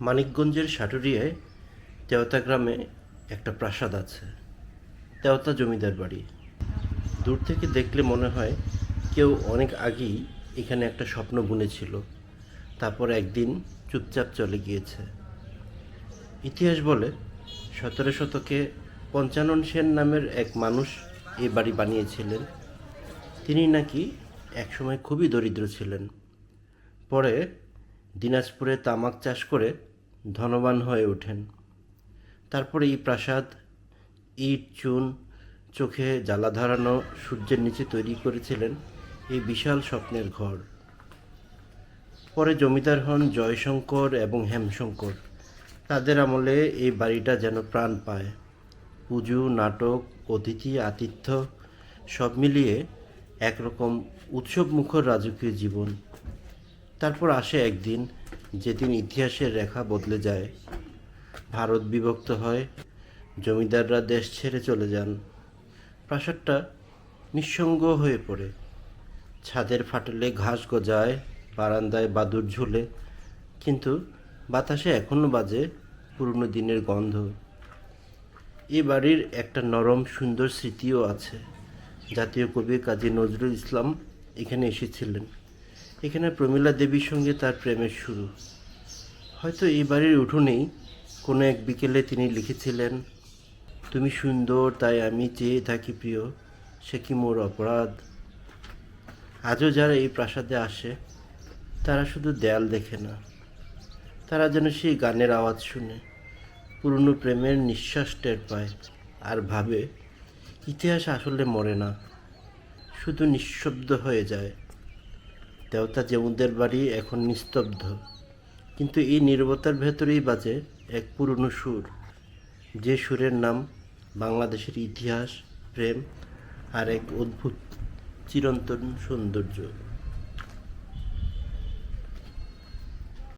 মানিকগঞ্জের সাটুরিয়ায় তেওতা গ্রামে একটা প্রাসাদ আছে। তেওতা জমিদার বাড়ি। দূর থেকে দেখলে মনে হয় কেউ অনেক আগেই এখানে একটা স্বপ্ন বুনেছিল। তারপর একদিন চুপচাপ চলে গিয়েছে। ইতিহাস বলে, সতেরো শতকে পঞ্চানন সেন নামের এক মানুষ এ বাড়ি বানিয়েছিলেন। তিনি নাকি একসময় খুবই দরিদ্র ছিলেন। পরে দিনাজপুরে তামাক চাষ করে ধনবান হয়ে ওঠেন। তারপরে এই প্রাসাদ, ইট, চুন, চোখে জ্বালা ধরানো সূর্যের নিচে তৈরি করেছিলেন এই বিশাল স্বপ্নের ঘর। পরে জমিদার হন জয়শঙ্কর এবং হেমশঙ্কর। তাদের আমলে এই বাড়িটা যেন প্রাণ পায়। পুজো, নাটক, অতিথি, আতিথ্য সব মিলিয়ে একরকম উৎসব মুখর রাজকীয় জীবন। তারপর আসে একদিন যেদিন ইতিহাসের রেখা বদলে যায়, ভারত বিভক্ত হয়, জমিদাররা দেশ ছেড়ে চলে যান। প্রাসাদটা নিঃসঙ্গ হয়ে পড়ে। ছাদের ফাটলে ঘাস গজায়, বারান্দায় বাদুর ঝুলে। কিন্তু বাতাসে এখনও বাজে পুরনো দিনের গন্ধ। এ বাড়ির একটা নরম, সুন্দর স্মৃতিও আছে। জাতীয় কবি কাজী নজরুল ইসলাম এখানে এসেছিলেন। এখানে প্রমীলা দেবীর সঙ্গে তার প্রেমের শুরু। হয়তো এই বাড়ির উঠোনেই কোনো এক বিকেলে তিনি লিখেছিলেন, তুমি সুন্দর, তাই আমি চেয়ে থাকি প্রিয়, সে কি মোর অপরাধ? আজও যারা এই প্রাসাদে আসে, তারা শুধু দেয়াল দেখে না। তারা যেন সেই গানের আওয়াজ শুনে, পুরনো প্রেমের নিঃশ্বাস টের পায় আর ভাবে, ইতিহাস আসলে মরে না, শুধু নিঃশব্দ হয়ে যায়। দেবতা জেমুদের বাড়ি এখন নিস্তব্ধ, কিন্তু এই নিরবতার ভেতরেই বাজে এক পুরনো সুর, যে সুরের নাম বাংলাদেশের ইতিহাস, প্রেম আর এক অদ্ভুত চিরন্তন সৌন্দর্য।